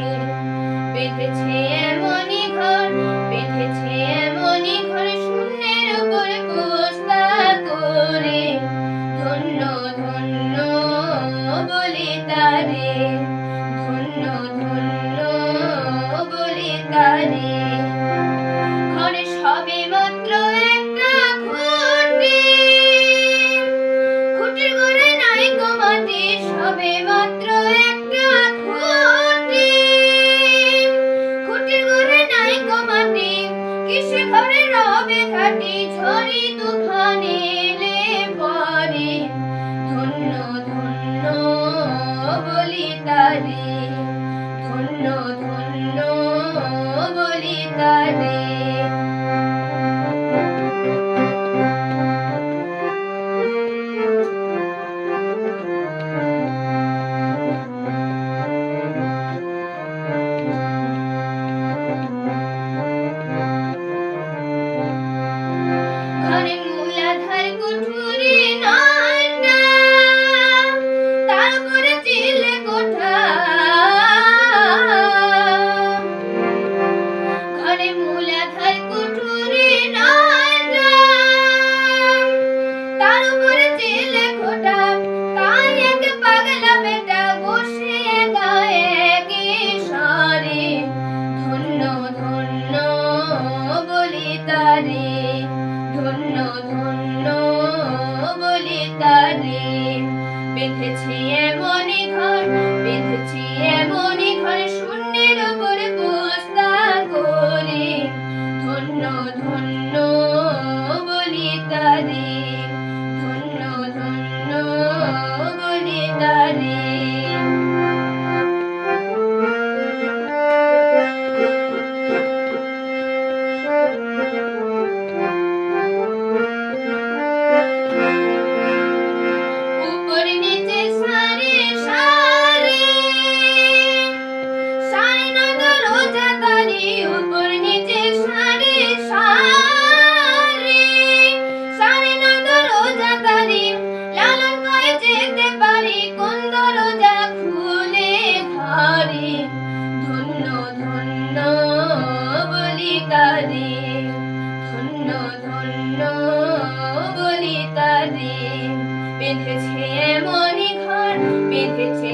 ঘর বেঁধেছে এমনই ঘর, বেঁধেছে এমনই ঘর, শূন্যের উপরে পুষ্পা করে। ধন্য ধন্য বলে তারে। কিশোরে রবে ঘাটি ঝরি তুফানে এলে পরে ধন্য ধন্য বলি তারে। ধন্য ধন্য বলি তারে। with the TMO. তারে ধন্য ধন্য বলি তারে বেঁধেছে মনি ঘর বেঁধেছে